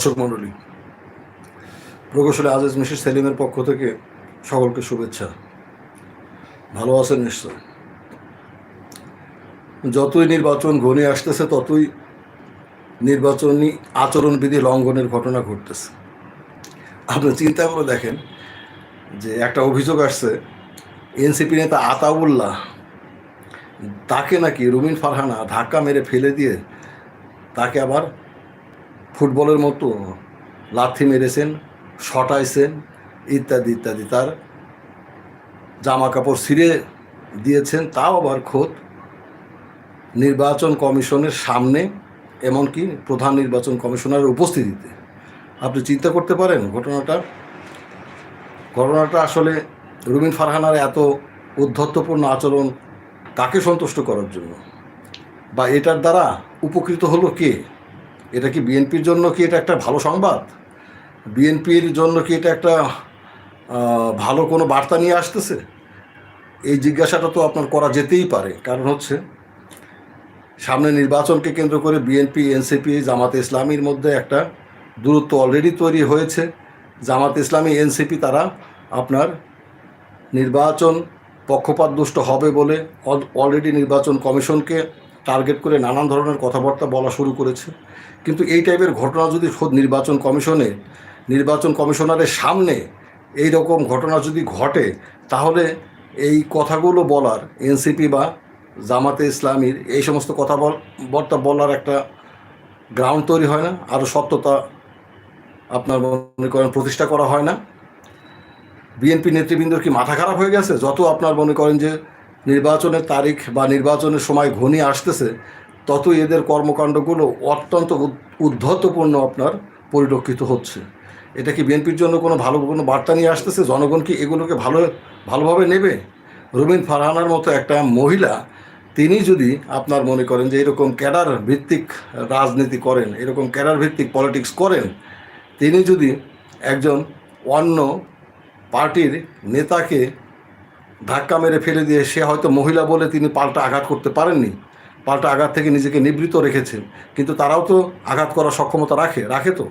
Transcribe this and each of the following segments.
দর্শক মণ্ডলী, প্রকৌশলী আজিজ মিশির সেলিমের পক্ষ থেকে সকলকে শুভেচ্ছা। ভালো আছেন নিশ্চয়? যতই নির্বাচন ঘনিয়ে আসতেছে, ততই নির্বাচনী আচরণবিধি লঙ্ঘনের ঘটনা ঘটতেছে। আপনি চিন্তা করে দেখেন যে একটা অভিযোগ আসছে, এনসিপি নেতা আতাউল্লাহ তাকে নাকি রুমিন ফারহানা ধাক্কা মেরে ফেলে দিয়ে তাকে আবার ফুটবলের মতো লাথি মেরেছেন, শটাইছেন, ইত্যাদি ইত্যাদি। তার জামা কাপড় ছিঁড়ে দিয়েছেন, তাও আবার খোদ নির্বাচন কমিশনের সামনে, এমনকি প্রধান নির্বাচন কমিশনারের উপস্থিতিতে। আপনি চিন্তা করতে পারেন ঘটনাটা? ঘটনাটা আসলে রুমিন ফারহানার এত উদ্ধত্তপূর্ণ আচরণ কাকে সন্তুষ্ট করার জন্য? বা এটার দ্বারা উপকৃত হলো কে? এটা কি বিএনপির জন্য কি এটা একটা ভালো সংবাদ? বিএনপির জন্য কি এটা একটা ভালো কোনো বার্তা নিয়ে আসতেছে? এই জিজ্ঞাসাটা তো আপনার করা যেতেই পারে। কারণ হচ্ছে, সামনে নির্বাচনকে কেন্দ্র করে বিএনপি, এনসিপি, জামাতে ইসলামীর মধ্যে একটা দূরত্ব অলরেডি তৈরি হয়েছে। জামাত ইসলামী, এনসিপি তারা আপনার নির্বাচন পক্ষপাতদুষ্ট হবে বলে অলরেডি নির্বাচন কমিশনকে টার্গেট করে নানান ধরনের কথাবার্তা বলা শুরু করেছে। কিন্তু এই টাইপের ঘটনা যদি খোদ নির্বাচন কমিশনে, নির্বাচন কমিশনারের সামনে এই রকম ঘটনা যদি ঘটে, তাহলে এই কথাগুলো বলার এনসিপি বা জামাতে ইসলামীর এই সমস্ত কথা বল- বার্তা বলার একটা গ্রাউন্ড তৈরি হয় না আরও সত্যতা আপনার মনে করেন প্রতিষ্ঠা করা হয় না। বিএনপি নেতৃবৃন্দর কি মাথা খারাপ হয়ে গেছে? যত আপনার মনে করেন যে নির্বাচনের তারিখ বা নির্বাচনের সময় ঘনিয়ে আসতেছে, ততই এদের কর্মকাণ্ডগুলো অত্যন্ত উদ- উদ্ধতপূর্ণ আপনার পরিলক্ষিত হচ্ছে। এটা কি বিএনপির জন্য কোনো ভালো কোনো বার্তা নিয়ে আসতেছে? জনগণ কি এগুলোকে ভালো, ভালোভাবে নেবে? রুমিন ফারহানার মতো একটা মহিলা, তিনি যদি আপনার মনে করেন যে এরকম ক্যাডার ভিত্তিক রাজনীতি করেন, এরকম ক্যাডার ভিত্তিক পলিটিক্স করেন, তিনি যদি একজন অন্য পার্টির নেতাকে ধাক্কা মেরে ফেলে দিয়ে সে হয়তো মহিলা বলে তিনি পাল্টা আঘাত করতে পারেননি, পাল্টা আঘাত থেকে নিজেকে নিবৃত রেখেছেন। কিন্তু তারাও তো আঘাত করার সক্ষমতা রাখে রাখে তো।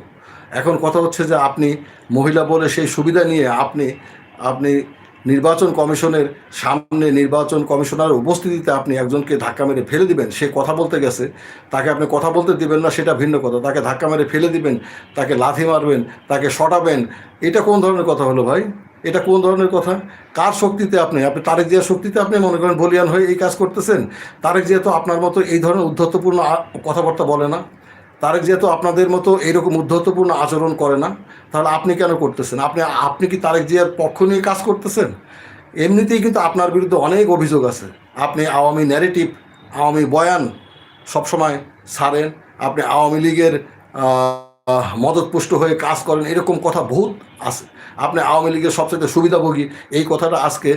এখন কথা হচ্ছে যে আপনি মহিলা বলে সেই সুবিধা নিয়ে আপনি আপনি নির্বাচন কমিশনের সামনে নির্বাচন কমিশনার উপস্থিতিতে আপনি একজনকে ধাক্কা মেরে ফেলে দিবেন, সে কথা বলতে গেছে। তাকে আপনি কথা বলতে দিবেন না, সেটা ভিন্ন কথা। তাকে ধাক্কা মেরে ফেলে দিবেন, তাকে লাথি মারবেন, তাকে সটাবেন এটা কোন ধরনের কথা হলো ভাই? এটা কোন ধরনের কথা? কার শক্তিতে আপনি? আপনি তারেক জিয়ার শক্তিতে আপনি মনে করেন বলিয়ান হয়ে এই কাজ করতেছেন? তারেক জিয়া তো আপনার মতো এই ধরনের উদ্ধত্তপূর্ণ কথাবার্তা বলে না। তারেক জিয়া তো আপনাদের মতো এইরকম উদ্ধত্তপূর্ণ আচরণ করে না। তাহলে আপনি কেন করতেছেন? আপনি আপনি কি তারেক জিয়ার পক্ষ নিয়ে কাজ করতেছেন? এমনিতেই কিন্তু আপনার বিরুদ্ধে অনেক অভিযোগ আছে। আপনি আওয়ামী ন্যারেটিভ আওয়ামী বয়ান সবসময় ছাড়েন। আপনি আওয়ামী লীগের মদতপুষ্ট হয়ে কাজ করেন, এরকম কথা বহুত আছে। আপনি আওয়ামী লীগের সবচেয়ে সুবিধাভোগী, এই কথাটা আজকে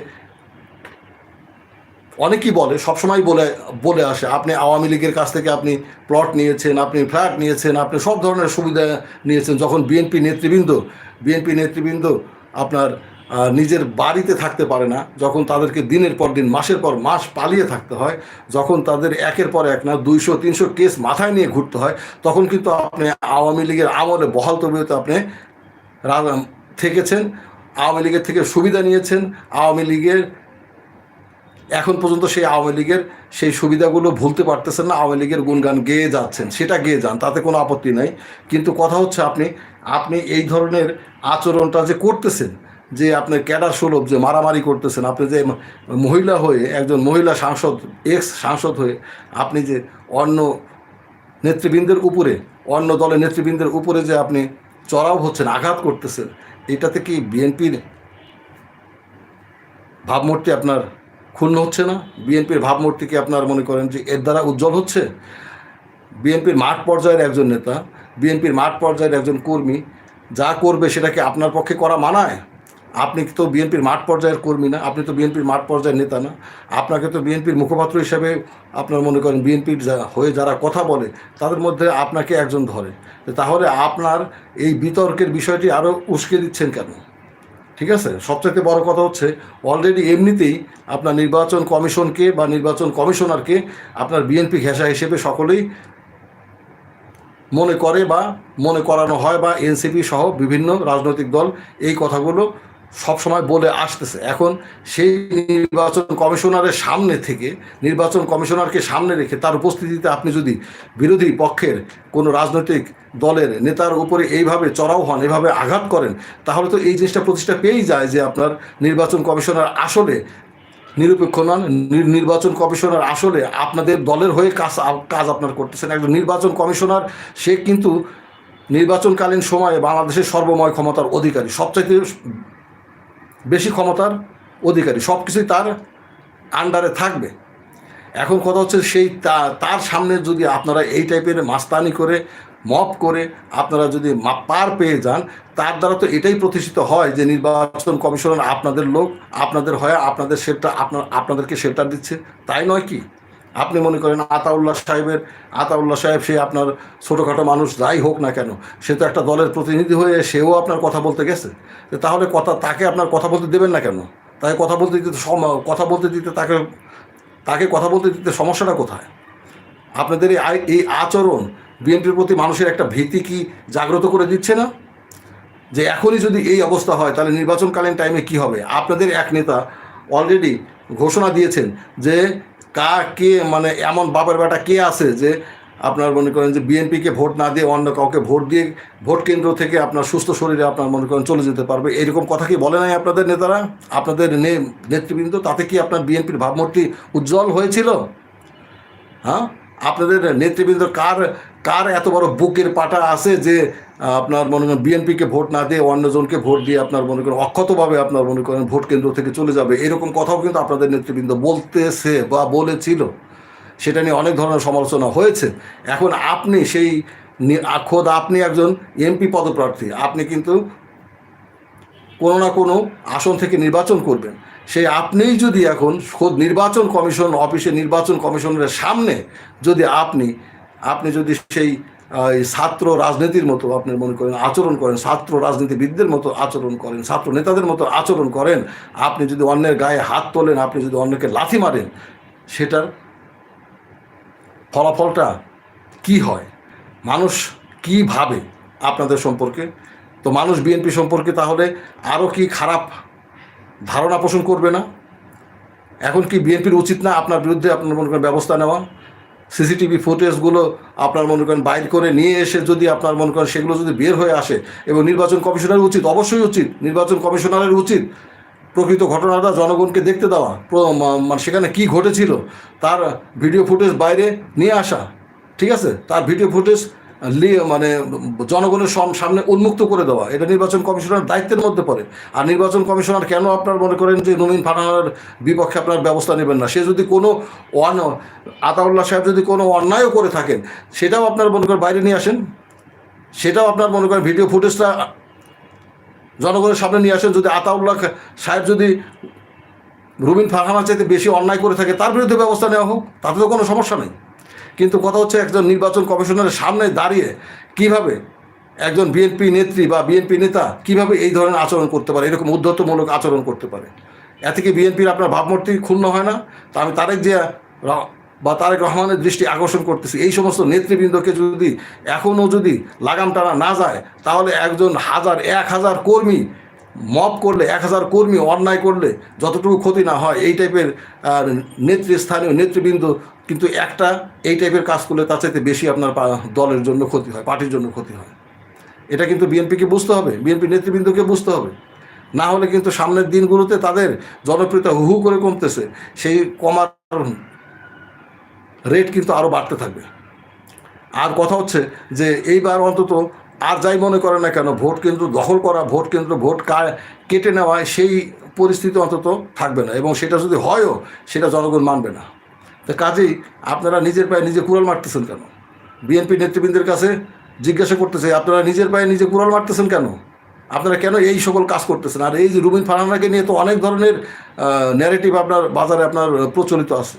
অনেকেই বলে, সবসময় বলে বলে আসে, আপনি আওয়ামী লীগের কাছ থেকে আপনি প্লট নিয়েছেন, আপনি ফ্ল্যাট নিয়েছেন, আপনি সব ধরনের সুবিধা নিয়েছেন। যখন বিএনপি নেতৃবৃন্দ বিএনপি নেতৃবৃন্দ আপনার নিজের বাড়িতে থাকতে পারে না, যখন তাদেরকে দিনের পর দিন, মাসের পর মাস পালিয়ে থাকতে হয়, যখন তাদের একের পর এক না দুইশো, তিনশো কেস মাথায় নিয়ে ঘুরতে হয়, তখন কিন্তু আপনি আওয়ামী লীগের আমলে বহাল তবিয়তে আপনি থেকেছেন, আওয়ামী লীগের থেকে সুবিধা নিয়েছেন, আওয়ামী লীগের এখন পর্যন্ত সেই আওয়ামী লীগের সেই সুবিধাগুলো ভুলতে পারতেছেন না, আওয়ামী লীগের গুণগান গেয়ে যাচ্ছেন, সেটা গেয়ে যান, তাতে কোনো আপত্তি নাই। কিন্তু কথা হচ্ছে আপনি আপনি এই ধরনের আচরণটা যে করতেছেন যে আপনার ক্যাডার সুলভ যে মারামারি করতেছেন, আপনি যে মহিলা হয়ে, একজন মহিলা সাংসদ এক্স সাংসদ হয়ে আপনি যে অন্য নেতৃবৃন্দের উপরে, অন্য দলের নেতৃবৃন্দের উপরে যে আপনি চড়াও হচ্ছেন, আঘাত করতেছেন, এটাতে কি বিএনপির ভাবমূর্তি আপনার ক্ষুণ্ণ হচ্ছে না? বিএনপির ভাবমূর্তি কি আপনার মনে করেন যে এর দ্বারা উজ্জ্বল হচ্ছে? বিএনপির মাঠ পর্যায়ের একজন নেতা, বিএনপির মাঠ পর্যায়ের একজন কর্মী যা করবে সেটাকে আপনার পক্ষে করা মানায়? আপনি তো বিএনপির মাঠ পর্যায়ের কর্মী না? আপনি তো বিএনপির মাঠ পর্যায়ের নেতা না। আপনাকে তো বিএনপির মুখপাত্র হিসেবে আপনার মনে করেন বিএনপির হয়ে যারা কথা বলে, তাদের মধ্যে আপনাকে একজন ধরে। তাহলে আপনার এই বিতর্কের বিষয়টি আরও উস্কে দিচ্ছেন কেন? ঠিক আছে? সবচাইতে বড় কথা হচ্ছে অলরেডি এমনিতেই আপনার নির্বাচন কমিশনকে বা নির্বাচন কমিশনারকে আপনার বিএনপি ঘেঁষা হিসেবে সকলেই মনে করে বা মনে করানো হয় বা এনসিপি সহ বিভিন্ন রাজনৈতিক দল এই কথাগুলো সবসময় বলে আসতেছে। এখন সেই নির্বাচন কমিশনারের সামনে থেকে, নির্বাচন কমিশনারকে সামনে রেখে তার উপস্থিতিতে আপনি যদি বিরোধী পক্ষের কোনো রাজনৈতিক দলের নেতার উপরে এইভাবে চড়াও হন এভাবে আঘাত করেন, তাহলে তো এই জিনিসটা প্রতিষ্ঠা পেয়েই যায় যে আপনার নির্বাচন কমিশনার আসলে নিরপেক্ষ নন। নির্বাচন কমিশনার আসলে আপনাদের দলের হয়ে কাজ কাজ আপনার করতেছেন। একজন নির্বাচন কমিশনার, সে কিন্তু নির্বাচনকালীন সময়ে বাংলাদেশের সর্বময় ক্ষমতার অধিকারী। সবচাইতে বেশি ক্ষমতার অধিকারী সব কিছুই তার আন্ডারে থাকবে। এখন কথা হচ্ছে সেই তার সামনে যদি আপনারা এই টাইপের মাস্তানি করে মপ করে আপনারা যদি পার পেয়ে যান, তার দ্বারা তো এটাই প্রতিষ্ঠিত হয় যে নির্বাচন কমিশনার আপনাদের লোক, আপনাদের হয়, আপনাদের সেটা, আপনার, আপনাদেরকে সেটা দিচ্ছে। তাই নয় কি? আপনি মনে করেন আতাউল্লাহ সাহেবের, আতাউল্লাহ সাহেব সে আপনার ছোটোখাটো মানুষ যাই হোক না কেন, সে তো একটা দলের প্রতিনিধি হয়ে সেও আপনার কথা বলতে গেছে। তাহলে কথা, তাকে আপনার কথা বলতে দেবেন না কেন? তাকে কথা বলতে দিতে কথা বলতে দিতে তাকে তাকে কথা বলতে দিতে সমস্যাটা কোথায়? আপনাদের এই এই আচরণ বিএনপির প্রতি মানুষের একটা ভীতি কি জাগ্রত করে দিচ্ছে না? যে এখনই যদি এই অবস্থা হয়, তাহলে নির্বাচনকালীন টাইমে কি হবে? আপনাদের এক নেতা অলরেডি ঘোষণা দিয়েছেন যে কা কে মানে এমন বাপের বেটা কে আছে যে আপনার মনে করেন যে বিএনপিকে ভোট না দিয়ে অন্য কাউকে ভোট দিয়ে ভোট কেন্দ্র থেকে আপনার সুস্থ শরীরে আপনার মনে করেন চলে যেতে পারবে? এরকম কথা কি বলে নাই আপনাদের নেতারা? আপনাদের নেতৃবৃন্দ? তাতে কি আপনার বিএনপির ভাবমূর্তি উজ্জ্বল হয়েছিল? হ্যাঁ? আপনাদের নেতৃবৃন্দ কার কার এত বড় বুকের পাটা আছে যে আপনার মনে করেন বিএনপিকে ভোট না দিয়ে অন্যজনকে ভোট দিয়ে আপনার মনে করেন অক্ষতভাবে আপনার মনে করেন ভোট কেন্দ্র থেকে চলে যাবে? এরকম কথাও কিন্তু আপনাদের নেতৃবৃন্দ বলতেছে বা বলেছিল। সেটা নিয়ে অনেক ধরনের সমালোচনা হয়েছে। এখন আপনি সেই খোদ আপনি একজন এমপি পদপ্রার্থী, আপনি কিন্তু কোনো না কোনো আসন থেকে নির্বাচন করবেন। সেই আপনিই যদি এখন খোদ নির্বাচন কমিশন অফিসে নির্বাচন কমিশনের সামনে যদি আপনি আপনি যদি সেই ছাত্র রাজনীতির মতো আপনি মনে করেন আচরণ করেন, ছাত্র রাজনীতিবিদদের মতো আচরণ করেন, ছাত্র নেতাদের মতো আচরণ করেন, আপনি যদি অন্যের গায়ে হাত তোলেন, আপনি যদি অন্যকে লাথি মারেন, সেটার ফলাফলটা কি হয়? মানুষ কি ভাবে আপনাদের সম্পর্কে? তো মানুষ বিএনপি সম্পর্কে তাহলে আরও কি খারাপ ধারণা পোষণ করবে না? এখন কি বিএনপির উচিত না আপনার বিরুদ্ধে আপনার মনে করেন ব্যবস্থা নেওয়া? সিসিটিভি ফুটেজগুলো আপনার মনে করেন বাইর করে নিয়ে এসে যদি আপনার মনে করেন সেগুলো যদি বের হয়ে আসে এবং নির্বাচন কমিশনারের উচিত, অবশ্যই উচিত, নির্বাচন কমিশনারের উচিত প্রকৃত ঘটনাটা জনগণকে দেখতে দেওয়া মানে সেখানে কি ঘটেছিল, তার ভিডিও ফুটেজ বাইরে নিয়ে আসা, ঠিক আছে? তার ভিডিও ফুটেজ মানে জনগণের সামনে উন্মুক্ত করে দেওয়া। এটা নির্বাচন কমিশনার দায়িত্বের মধ্যে পড়ে। আর নির্বাচন কমিশনার কেন আপনার মনে করেন যে নবীন ফারহানার বিপক্ষে আপনার ব্যবস্থা নেবেন না? সে যদি কোনো অন আতাউল্লাহ সাহেব যদি কোনো অন্যায়ও করে থাকেন, সেটাও আপনার মনে করেন বাইরে নিয়ে আসেন? সেটাও আপনার মনে করেন ভিডিও ফুটেজটা জনগণের সামনে নিয়ে আসেন? যদি আতাউল্লাহ সাহেব যদি রুবিন ফারহানার চাইতে বেশি অন্যায় করে থাকে, তার বিরুদ্ধে ব্যবস্থা নেওয়া হোক? তাতে তো কোনো সমস্যা নেই। কিন্তু কথা হচ্ছে একজন নির্বাচন কমিশনারের সামনে দাঁড়িয়ে কীভাবে একজন বিএনপি নেত্রী বা বিএনপি নেতা কীভাবে এই ধরনের আচরণ করতে পারে, এরকম উদ্ধতমূলক আচরণ করতে পারে? এতে কি বিএনপির আপনার ভাবমূর্তি ক্ষুণ্ণ হয় না? তা আমি তারেক জিয়া বা তারেক রহমানের দৃষ্টি আকর্ষণ করতেছি। এই সমস্ত নেতৃবৃন্দকে যদি এখনও যদি লাগাম টানা না যায়, তাহলে একজন হাজার, এক হাজার কর্মী মপ করলে, এক হাজার কর্মী অন্যায় করলে যতটুকু ক্ষতি না হয়, এই টাইপের নেতৃস্থানীয় নেতৃবৃন্দ কিন্তু একটা এই টাইপের কাজ করলে তার চাইতে বেশি আপনার দলের জন্য ক্ষতি হয়, পার্টির জন্য ক্ষতি হয়। এটা কিন্তু বিএনপিকে বুঝতে হবে, বিএনপি নেতৃবৃন্দকে বুঝতে হবে। না হলে কিন্তু সামনের দিনগুলোতে তাদের জনপ্রিয়তা হু হু করে কমতেছে, সেই কমার রেট কিন্তু আরও বাড়তে থাকবে। আর কথা হচ্ছে যে, এইবার অন্তত আর যাই মনে করে না কেন, ভোট কেন্দ্র দখল করা, ভোট কেন্দ্র, ভোট কেটে নেওয়া, সেই পরিস্থিতি অন্তত থাকবে না। এবং সেটা যদি হয়ও, সেটা জনগণ মানবে না। তো কাজেই আপনারা নিজের পায়ে নিজে কুড়াল মারতেছেন কেন? বিএনপি নেতৃবৃন্দের কাছে জিজ্ঞাসা করতেছে, আপনারা নিজের পায়ে নিজে কুড়াল মারতেছেন কেন? আপনারা কেন এই সকল কাজ করতেছেন? আর এই যে রুবিন ফারহানাকে নিয়ে তো অনেক ধরনের ন্যারেটিভ আপনার বাজারে আপনার প্রচলিত আছে।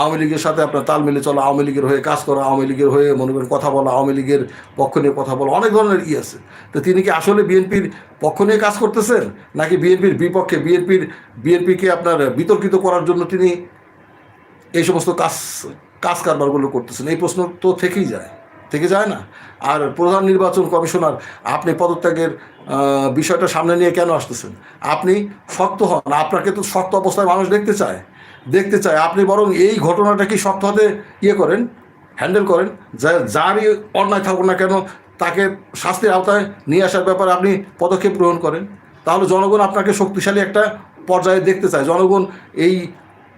আওয়ামী লীগের সাথে আপনার তাল মিলে চলা, আওয়ামী লীগের হয়ে কাজ করা, আওয়ামী লীগের হয়ে মনে করেন কথা বলা, আওয়ামী লীগের পক্ষ নিয়ে কথা বলা, অনেক ধরনের ই আছে। তো তিনি কি আসলে বিএনপির পক্ষ নিয়ে কাজ করতেছেন? নাকি বিএনপির বিপক্ষে বিএনপির বিএনপিকে আপনার বিতর্কিত করার জন্য তিনি এই সমস্ত কাজ কাজ কারবারগুলো করতেছেন, এই প্রশ্ন তো থেকেই যায়, থেকে যায় না। আর প্রধান নির্বাচন কমিশনার, আপনি পদত্যাগের বিষয়টা সামনে নিয়ে কেন আসতেছেন? আপনি শক্ত হন, আপনাকে তো শক্ত অবস্থায় মানুষ দেখতে চায় দেখতে চায়। আপনি বরং এই ঘটনাটা কি শক্ত হাতে ইয়ে করেন, হ্যান্ডেল করেন, যা, যারই অন্যায় থাকুক না কেন, তাকে শাস্তির আওতায় নিয়ে আসার ব্যাপারে আপনি পদক্ষেপ গ্রহণ করেন? তাহলে জনগণ আপনাকে শক্তিশালী একটা পর্যায়ে দেখতে চায়। জনগণ এই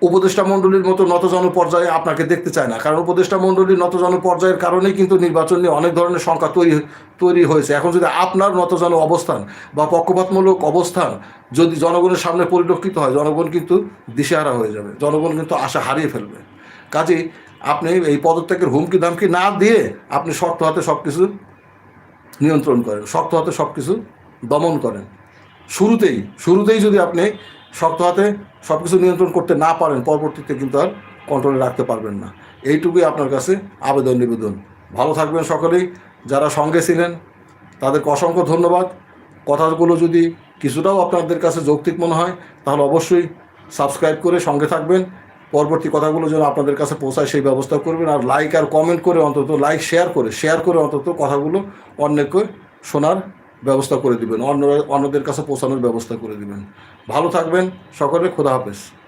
উপদেষ্টা মণ্ডলীর মতো নতজন পর্যায়ে আপনাকে দেখতে চায় না। কারণ উপদেষ্টা মণ্ডলীর নতজন পর্যায়ের কারণেই কিন্তু নির্বাচন নিয়ে অনেক ধরনের সংখ্যা তৈরি তৈরি হয়েছে। এখন যদি আপনার নতজন অবস্থান বা পক্ষপাতমূলক অবস্থান যদি জনগণের সামনে পরিলক্ষিত হয়, জনগণ কিন্তু দিশেহারা হয়ে যাবে। জনগণ কিন্তু আশা হারিয়ে ফেলবে। কাজেই আপনি এই পদত্যাগের হুমকি ধামকি না দিয়ে আপনি শক্ত হাতে সব কিছু নিয়ন্ত্রণ করেন, শক্ত হাতে সব কিছু দমন করেন। শুরুতেই শুরুতেই যদি আপনি শক্ত হাতে সব কিছু নিয়ন্ত্রণ করতে না পারেন, পরবর্তীতে কিন্তু আর কন্ট্রোলে রাখতে পারবেন না। এইটুকুই আপনার কাছে আবেদন নিবেদন। ভালো থাকবেন সকলেই। যারা সঙ্গে ছিলেন, তাদেরকে অসংখ্য ধন্যবাদ। কথাগুলো যদি কিছুটাও আপনাদের কাছে যৌক্তিক মনে হয়, তাহলে অবশ্যই সাবস্ক্রাইব করে সঙ্গে থাকবেন। পরবর্তী কথাগুলো যেন আপনাদের কাছে পৌঁছায়, সেই ব্যবস্থা করবেন। আর লাইক আর কমেন্ট করে অন্তত লাইক শেয়ার করে শেয়ার করে অন্তত কথাগুলো অন্যকে শোনার ব্যবস্থা করে দিবেন। অন্য অন্যদের কাছে পৌঁছানোর ব্যবস্থা করে দিবেন। ভালো থাকবেন। সকলে খোদা হাফেজ।